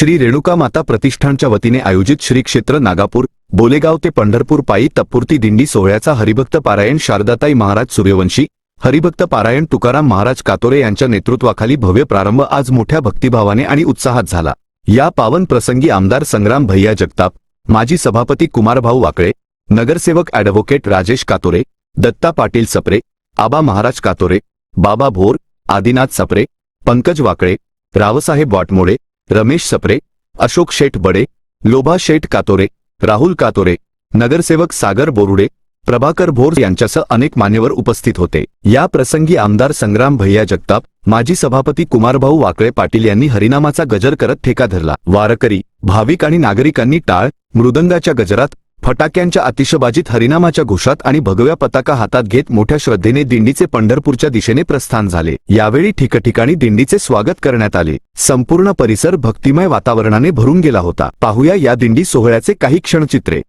श्री रेणुका माता प्रतिष्ठानच्या वतीने आयोजित श्री क्षेत्र नागापूर बोलेगाव ते पंढरपूर पायी तत्पुर्ती दिंडी सोहळ्याचा हरिभक्त पारायण शारदाताई महाराज सूर्यवंशी हरिभक्त पारायण तुकाराम महाराज कातोरे यांच्या नेतृत्वाखाली भव्य प्रारंभ आज मोठ्या भक्तिभावाने आणि उत्साहात झाला. या पावन प्रसंगी आमदार संग्राम भैया जगताप माजी सभापती कुमारभाऊ वाकळे नगरसेवक ॲडव्होकेट राजेश कातोरे दत्ता पाटील सप्रे आबा महाराज कातोरे बाबा भोर आदिनाथ सप्रे पंकज वाकळे रावसाहेब वाटमोळे रमेश सप्रे अशोक शेठ बडे लोभा शेठ कातोरे राहुल कातोरे नगरसेवक सागर बोरुडे प्रभाकर भोर यांच्यासह अनेक मान्यवर उपस्थित होते. या प्रसंगी आमदार संग्राम भैया जगताप माजी सभापती कुमारभाऊ वाकळे पाटील यांनी हरिनामाचा गजर करत ठेका धरला. वारकरी भाविक आणि नागरिकांनी टाळ मृदंगाच्या गजरात फटाक्यांच्या आतिषबाजीत हरिनामाच्या घोषात आणि भगव्या पताका हातात घेत मोठ्या श्रद्धेने दिंडीचे पंढरपूरच्या दिशेने प्रस्थान झाले. यावेळी ठिकठिकाणी दिंडीचे स्वागत करण्यात आले. संपूर्ण परिसर भक्तिमय वातावरणाने भरून गेला होता. पाहूया या दिंडी सोहळ्याचे काही क्षणचित्रे.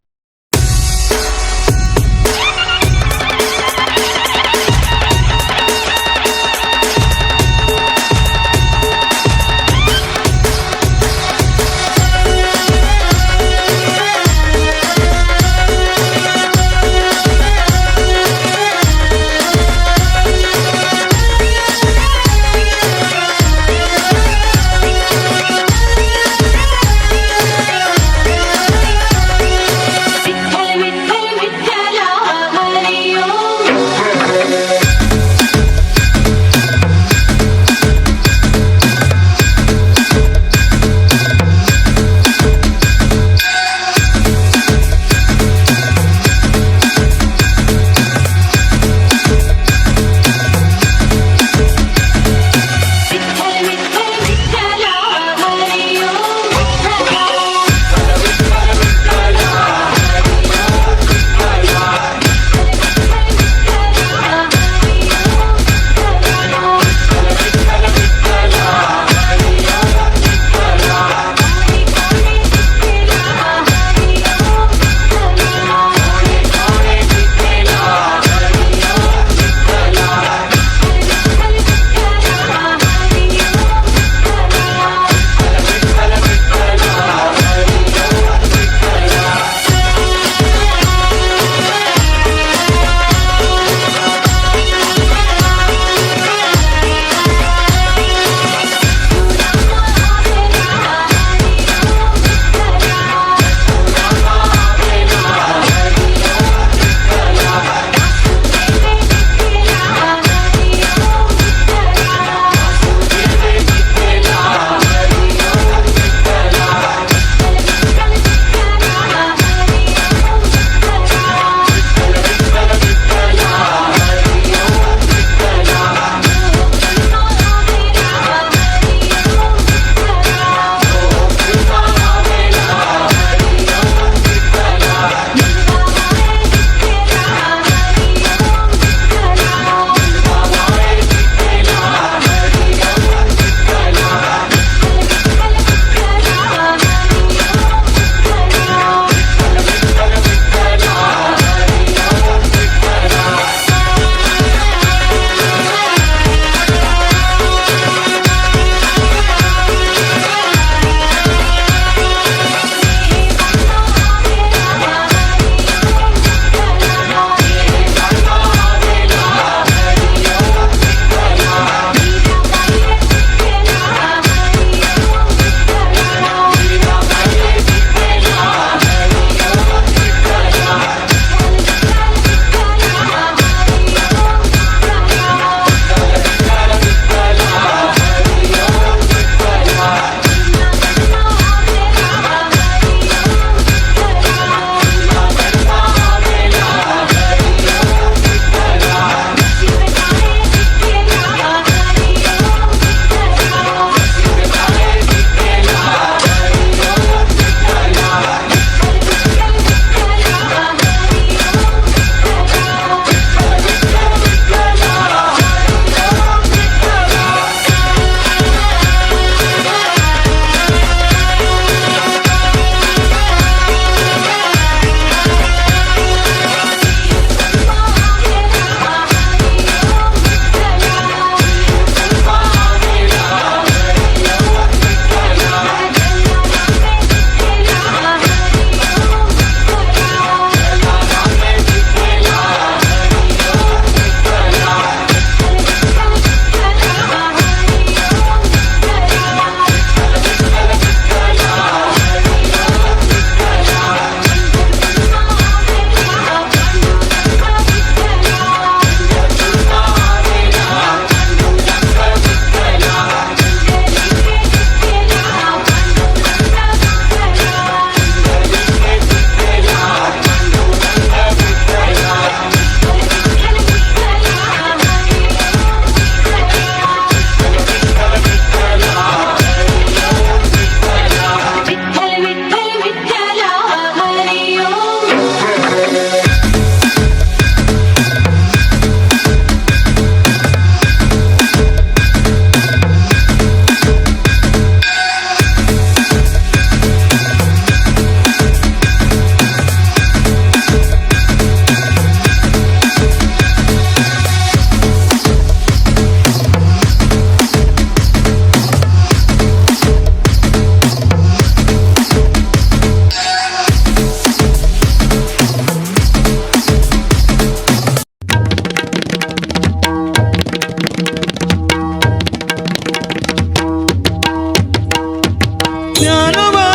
జ్ఞానవా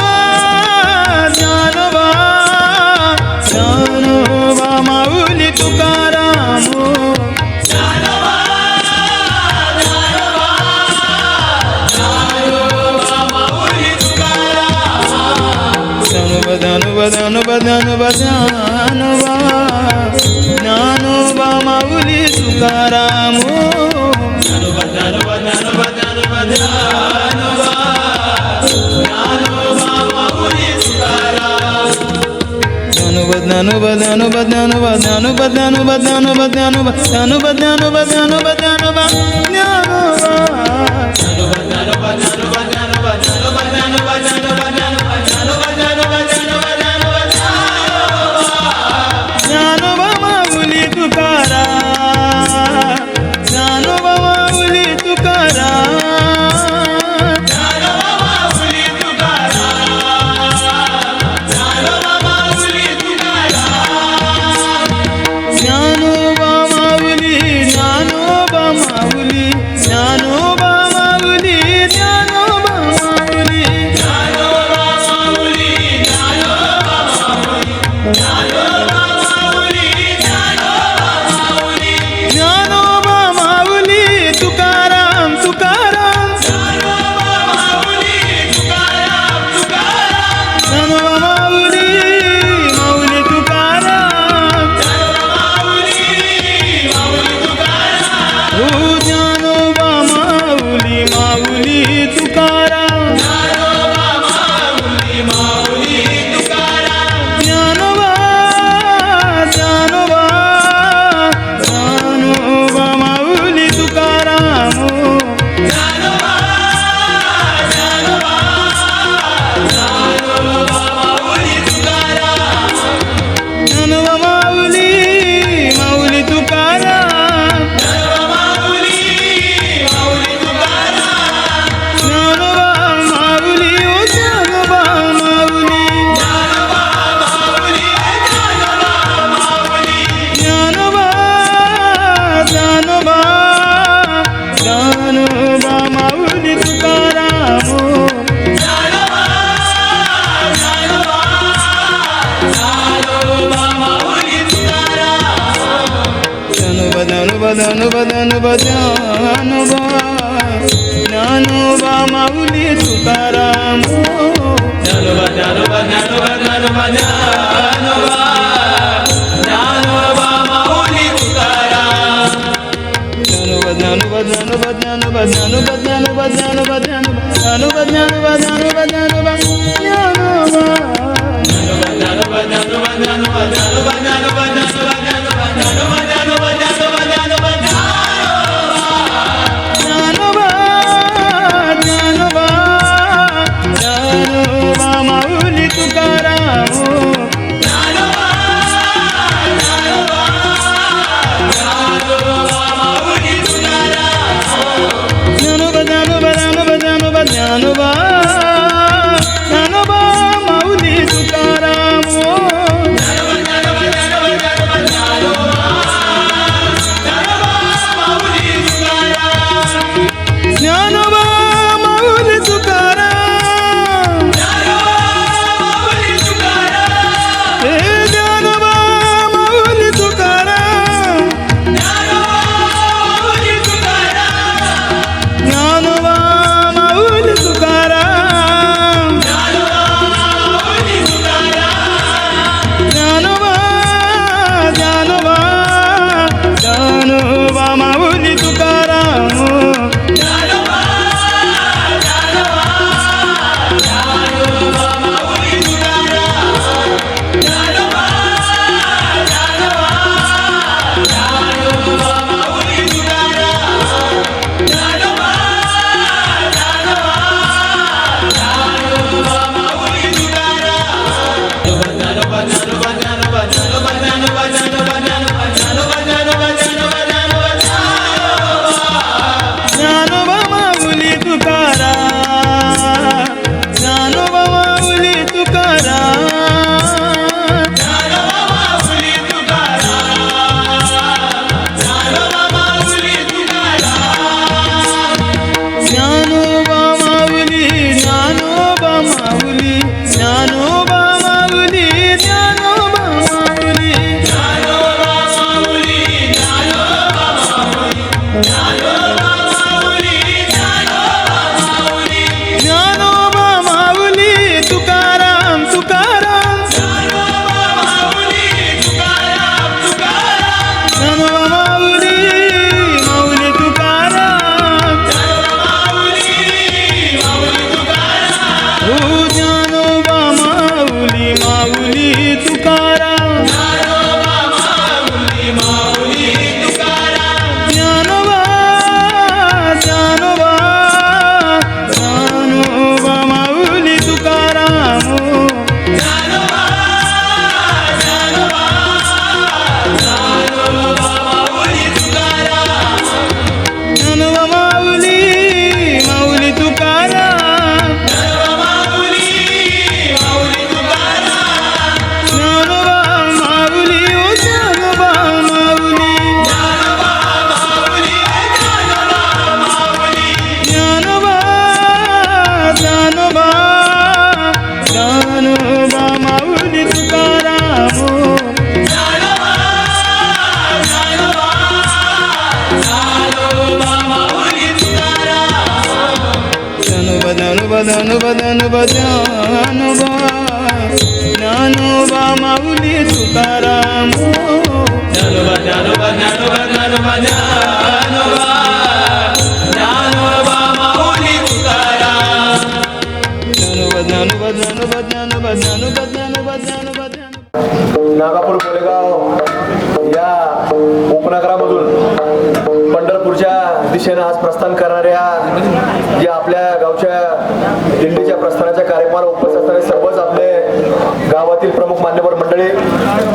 జ్ఞానవా జ్ఞానవా మౌలి తుకారాము. వదను వదను వదనువా జ్ఞానోవా మౌలి సుకారాము బదను బదను బదను బదను బదను బదను బదను బదను బదను బదను బదను బదను బదను వదను వదను వదను వదను జ్ఞాను వా మౌలి తుకారాం జ్ఞాను వదను వదను వదను వదను జ్ఞాను వా మౌలి తుకారాం జ్ఞాను వదను వదను వదను వదను వదను వదను వదను వదను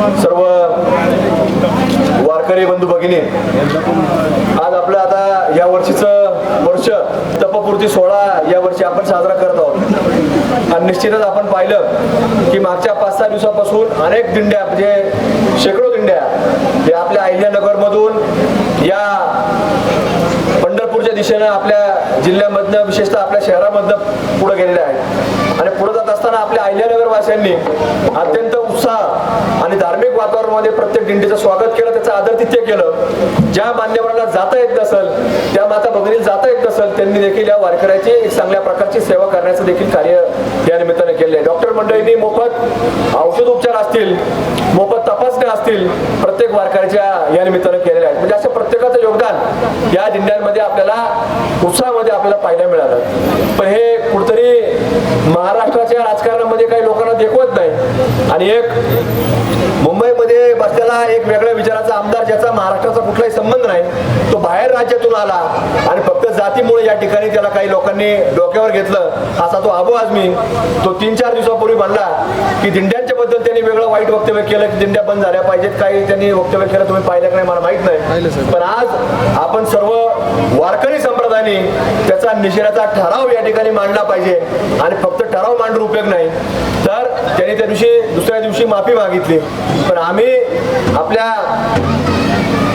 सर्व वारकरी बंधू भगिनी आज आपलं आता या वर्षीचं वर्ष तपपूर्ती सोहळा या वर्षी आपण साजरा करत आहोत. आणि निश्चितच आपण पाहिलं की मागच्या पाच सहा दिवसापासून अनेक दिंड्या म्हणजे शेकडो दिंड्या या आपल्या अहिल्यानगरमधून या पंढरपूरच्या दिशेनं आपल्या जिल्ह्यामधनं विशेषतः आपल्या शहरामधनं पुढे गेलेल्या आहेत. आणि पुढे असताना आपल्या अहिल्यानगर वासियांनी अत्यंत उत्साह आणि धार्मिक वातावरणामध्ये प्रत्येक दिंडीचं स्वागत केलं त्याचं आदरतिथ्य केलं. ज्या मान्यवरांना जाता येत नसल त्या माता भगिनीला जाता येत नसल त्यांनी देखील या वारकऱ्याची एक चांगल्या प्रकारची सेवा करण्याचं देखील कार्य या निमित्ताने केले आहे डॉक्टर मंडळींनी मोफत औषध उपचार असतील मोफत गोष्टी असतील प्रत्येक वारकऱ्याच्या या निमित्तानं केलेल्या आहेत. म्हणजे अशा प्रत्येकाचं योगदान या दिंड्यांमध्ये आपल्याला उत्साहामध्ये आपल्याला पाहायला मिळालं. पण हे कुठतरी महाराष्ट्राच्या राजकारणामध्ये काही लोकांना देखवत नाही. आणि एक मुंबई मुंबईमध्ये बसलेला एक वेगळ्या विचाराचा आमदार ज्याचा महाराष्ट्राचा कुठलाही संबंध नाही तो बाहेर राज्यातून आला आणि फक्त जातीमुळे या ठिकाणी त्याला काही लोकांनी डोक्यावर घेतलं असा तो अबू आझमी तो तीन चार दिवसापूर्वी म्हणला की दिंड्यांच्या बद्दल त्यांनी वेगळं वाईट वक्तव्य केलं की दिंड्या बंद झाल्या पाहिजेत काही त्यांनी वक्तव्य केलं तुम्ही पाहिलं की नाही मला माहीत नाही. पण आज आपण सर्व वारकरी संप्रदायाने त्याचा निषेधाचा ठराव या ठिकाणी मांडला पाहिजे आणि फक्त ठराव मांडून उपयोग नाही. तर त्यांनी त्या दिवशी दुसऱ्या दिवशी माफी मागितली. पण आम्ही आपल्या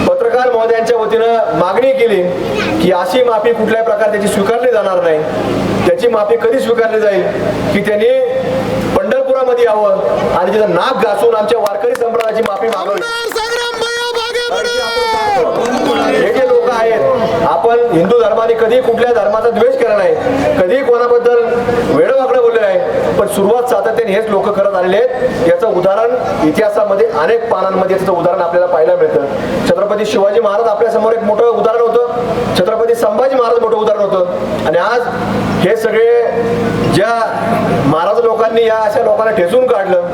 पत्रकार महोदयांच्या वतीनं मागणी केली की अशी माफी कुठल्याही प्रकारे त्याची स्वीकारली जाणार नाही. त्याची माफी कधी स्वीकारली जाईल? की त्यांनी पंढरपुरामध्ये यावं आणि तिथं नाक घासून आमच्या वारकरी संप्रदायाची माफी मागावी हे जे लोक आहेत आपण हिंदू धर्माने कधी कुठल्या धर्माचा द्वेष केला नाही. कधी कोणाबद्दल वेळवाकडं बोलले नाही. पण सुरुवात सातत्याने हेच लोक करत आलेले आहेत. याचं उदाहरण इतिहासामध्ये अनेक पानांमध्ये याचं उदाहरण आपल्याला पाहायला मिळतं. छत्रपती शिवाजी महाराज आपल्यासमोर एक मोठं उदाहरण होतं. छत्रपती संभाजी महाराज मोठं उदाहरण होतं. आणि आज हे सगळे ज्या महाराज लोकांनी या अशा लोकांना ठेचून काढलं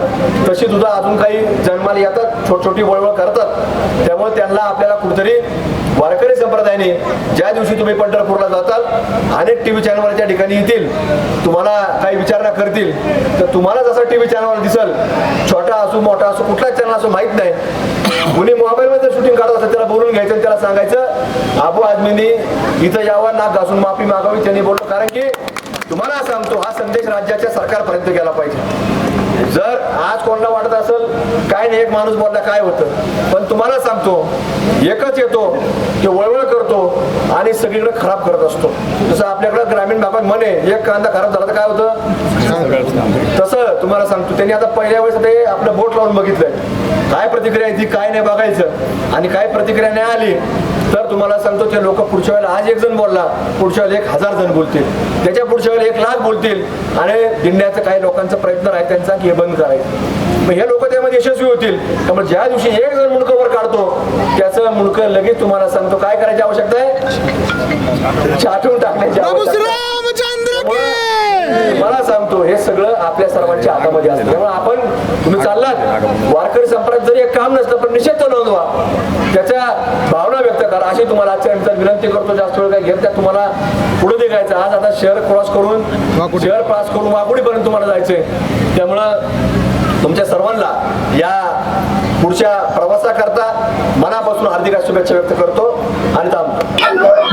तशी सुद्धा अजून काही जन्माला येतात छोट छोटी वळवळ करतात. त्यामुळे त्यांना आपल्याला कुठेतरी वारकरी संप्रदायाने ज्या दिवशी तुम्ही पंढरपूरला जाताल अनेक टीव्ही चॅनलवर त्या ठिकाणी येतील तुम्हाला काही विचारणा करतील तर तुम्हाला जसं टीव्ही चॅनलवर दिसल. छोटा असो मोठा असो कुठलाच चॅनल असो माहीत नाही. कुणी मोबाईलमध्ये जर शूटिंग काढत असेल त्याला बोलून घ्यायचं त्याला सांगायचं आबू आदमींनी इथं यावं नाक घासून माफी मागावी त्यांनी बोललो. कारण की तुम्हाला सांगतो हा संदेश राज्याच्या सरकारपर्यंत गेला पाहिजे. जर आज कोणाला वाटत असेल काय नाही एक माणूस बोलला काय होतं? पण तुम्हाला सांगतो एकच येतो की वळवळ करतो आणि सगळीकडे खराब करत असतो. जसं आपल्याकडे ग्रामीण भागात म्हणे एक कांदा खराब झाला तर काय होतं? तसं तुम्हाला सांगतो त्यांनी आता पहिल्या वेळेस ते आपलं बोट लावून बघितलंय. काय प्रतिक्रिया येते काय नाही बघायचं. आणि काय प्रतिक्रिया नाही आली तर तुम्हाला सांगतो ते लोक पुढच्या वेळेला आज एक जण बोलला पुढच्या वेळेला एक हजार जण बोलतील. त्याच्या पुढच्या वेळेला एक लाख बोलतील. आणि दिंड्याचं काही लोकांचा प्रयत्न आहे त्यांचा की हे बंद करायचं. मग हे लोक त्यामध्ये यशस्वी होतील. त्यामुळे ज्या दिवशी एक जण मुंडकं वर काढतो त्याचं मुंडकं लगेच तुम्हाला सांगतो काय करायची आवश्यकता आहे? छाटून टाकण्याची आवश्यकता. मला सांगतो हे सगळं आपल्या सर्वांच्या हातामध्ये असतं. त्यामुळे आपण तुम्ही चाललात. वारकरी संपर्क जरी एक काम नसलं पण तर नोंदवा. त्याच्या भावना व्यक्त करा. अशी तुम्हाला आजच्या निमित्तानं विनंती करतो जास्त वेळ काय घेत त्या तुम्हाला पुढे निघायचं आज आता शहर क्रॉस करून शहर क्रॉस करून वाकुडीपर्यंत तुम्हाला जायचंय. त्यामुळं तुमच्या सर्वांना या पुढच्या प्रवासाकरता मनापासून हार्दिक शुभेच्छा व्यक्त करतो. आणि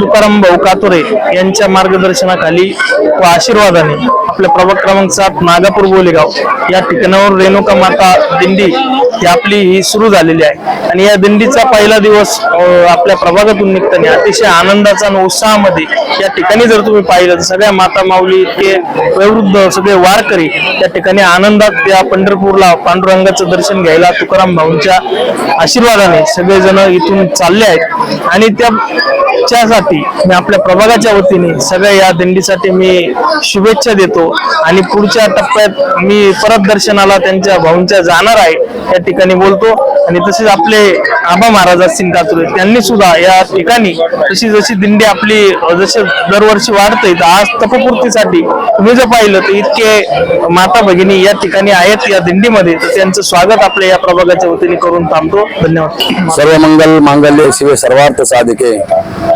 तुकाराम भाऊ कातुरे यांच्या मार्गदर्शनाखाली व आशीर्वादाने आपल्या प्रभाग क्रमांक सात नागापूर बोलेगाव या ठिकाणावर रेणुका माता दिंडी ही आपली ही सुरू झालेली आहे. आणि या दिंडीचा पहिला दिवस आपल्या प्रभागातून निघताना अतिशय आनंदाचा आणि उत्साहामध्ये या ठिकाणी जर तुम्ही पाहिलं तर सगळ्या माता माऊली इतके वयोवृद्ध सगळे वारकरी त्या ठिकाणी आनंदात त्या पंढरपूरला पांडुरंगाचं दर्शन घ्यायला तुकाराम भाऊ भाऊंच्या आशीर्वादाने सगळेजण इथून चालले आहेत. आणि त्याच्यासाठी मी आपल्या प्रभागाच्या वतीने सगळ्या या दिंडीसाठी मी शुभेच्छा देतो. आणि पुढच्या टप्प्यात मी परत दर्शनाला त्यांच्या भाऊंच्या जाणार आहे त्या ठिकाणी बोलतो. आणि तसेच आपले आबा महाराज असतील कातुरे त्यांनी सुद्धा या ठिकाणी जशी जशी दिंडी आपली जसे दरवर्षी वाढते तर आज तपपूर्तीसाठी तुम्ही जर पाहिलं तर इतके माता भगिनी या ठिकाणी आहेत या दिंडीमध्ये तर त्यांचं स्वागत आपल्या या प्रभागाच्या वतीने करून थांबतो. धन्यवाद. सर्व मंगल मांगल्य शिवे सर्वार्थ साधिके.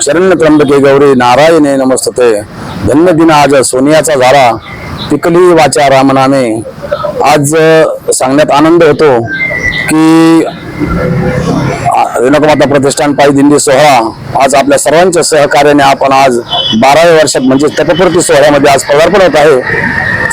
शरण्य त्र्यंबके गौरी नारायणे नमस्तते. धन्य दिन आज सोनियाचा झाला. पिकली वाचा रामनामे. आज सांगण्यात आनंद होतो की रेणुकामाता प्रतिष्ठान पायी दिंडी सोहळा. आज आपल्या सर्वांच्या सहकार्याने आपण आज बाराव्या वर्षात म्हणजे तपपूर्ती सोहळ्यामध्ये आज पदार्पण होत आहे.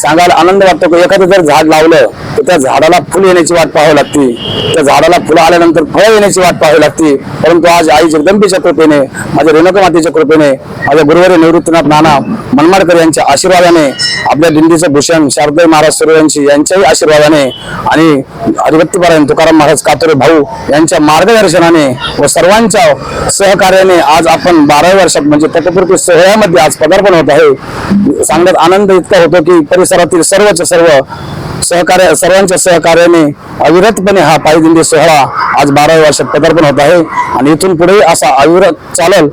सांगायला आनंद वाटतो की एखादं जर झाड लावलं तर त्या झाडाला फुल येण्याची वाट पाहावी लागते. त्या झाडाला फुलं आल्यानंतर फळं येण्याची वाट पाहावी लागते. परंतु आज आई जगदंबीच्या कृपेने माझ्या रेणुका मातेच्या कृपेने माझ्या गुरुवारी निवृत्तीनाथ नाना मनमाडकर यांच्या आशीर्वादाने आपल्या दिंडीचं भूषण शारदाई महाराज सूर्यवंशी यांच्याही आशीर्वादाने आणि हरिभक्तीपरायण तुकाराम महाराज कातोरे भाऊ यांच्या मार्गदर्शनाने व सर्वांच्या सहकार्याने आज आपण बाराव्या वर्षात म्हणजे तटपूर्ती सोहळ्यामध्ये आज पदार्पण होत आहे. सांगण्यात आनंद इतका होतो की परिसरातील सर्वच सर्व सहकार्य सर्वांच्या सहकार्याने अविरतपणे हा पायी दिंडी सोहळा आज बाराव्या वर्षात पदार्पण होत आहे. आणि इथून पुढे असा अविरत चालल.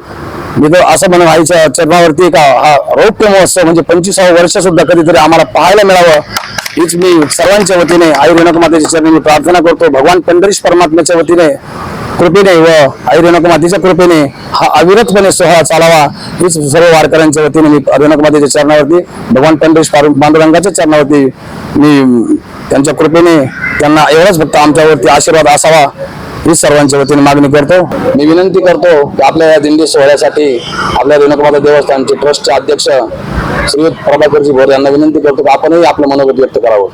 मी तर असं म्हणून आईच्या चरणावरती का हा रौप्य महोत्सव म्हणजे पंचवीसावं वर्ष सुद्धा कधीतरी आम्हाला पाहायला मिळावं. हीच मी सर्वांच्या वतीने आई रेणुका मातेच्या चरणी मी प्रार्थना करतो. भगवान पंढरीश परमात्म्याच्या वतीने कृपेने व आई रेणुका मातेच्या कृपेने हा अविरतपणे सोहळा चालावा हीच सर्व वारकऱ्यांच्या वतीने मी रेणुका मातेच्या चरणावरती भगवान पंढरीश पांडुरंगाच्या चरणावरती मी त्यांच्या कृपेने त्यांना एवढाच फक्त आमच्यावरती आशीर्वाद असावा ही सर्वांच्या वतीने मागणी करतो. मी विनंती करतो की आपल्या या दिंडी सोहळ्यासाठी आपल्या रेणुकामाता देवस्थानचे ट्रस्टचे अध्यक्ष श्री प्रभाकरजी भोर यांना विनंती करतो की आपणही आपलं मनोगत व्यक्त करावं.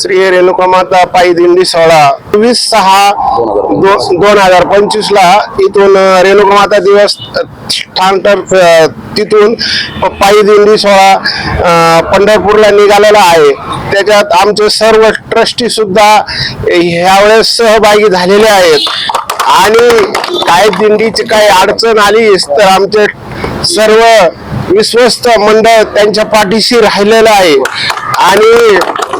श्री रेणुका माता पायी दिंडी सोहळा वीस सहा दोन हजार पंचवीस. ला इथून रेणुका माता दिवस ठाणतर अ, तिथून पायी दिंडी सोहळा पंढरपूरला निघालेला आहे. त्याच्यात आमचे सर्व ट्रस्टी सुद्धा ह्यावेळेस सहभागी झालेले आहेत. आणि काय दिंडीची काही अडचण आली तर आमचे सर्व विश्वस्त मंडळ त्यांच्या पाठीशी राहिलेलं आहे. आणि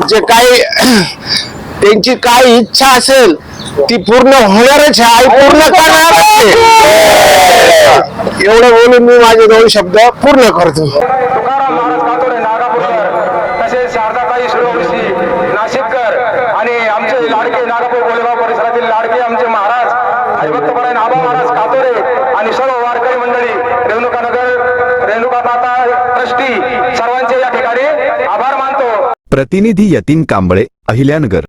जे काही त्यांची काय इच्छा असेल ती पूर्ण होणारच आहे. आई पूर्ण करणार एवढं बोलून मी माझे दोन शब्द पूर्ण करतो तुकाराम महाराज कातोरे नागापूरकर तसेच शारदाताई सूर्यवंशी नाशिककर आणि आमचे लाडके नागापूर गोलेगाव परिसरातील लाडके आमचे महाराज हरिभक्तपरायण आबा महाराज कातोरे आणि सर्व वारकरी मंडळी रेणुका नगर रेणुका माता ट्रस्टी सर्वांचे या ठिकाणी आभार मानतो प्रतिनिधी यतीन कांबळे अहिल्यानगर.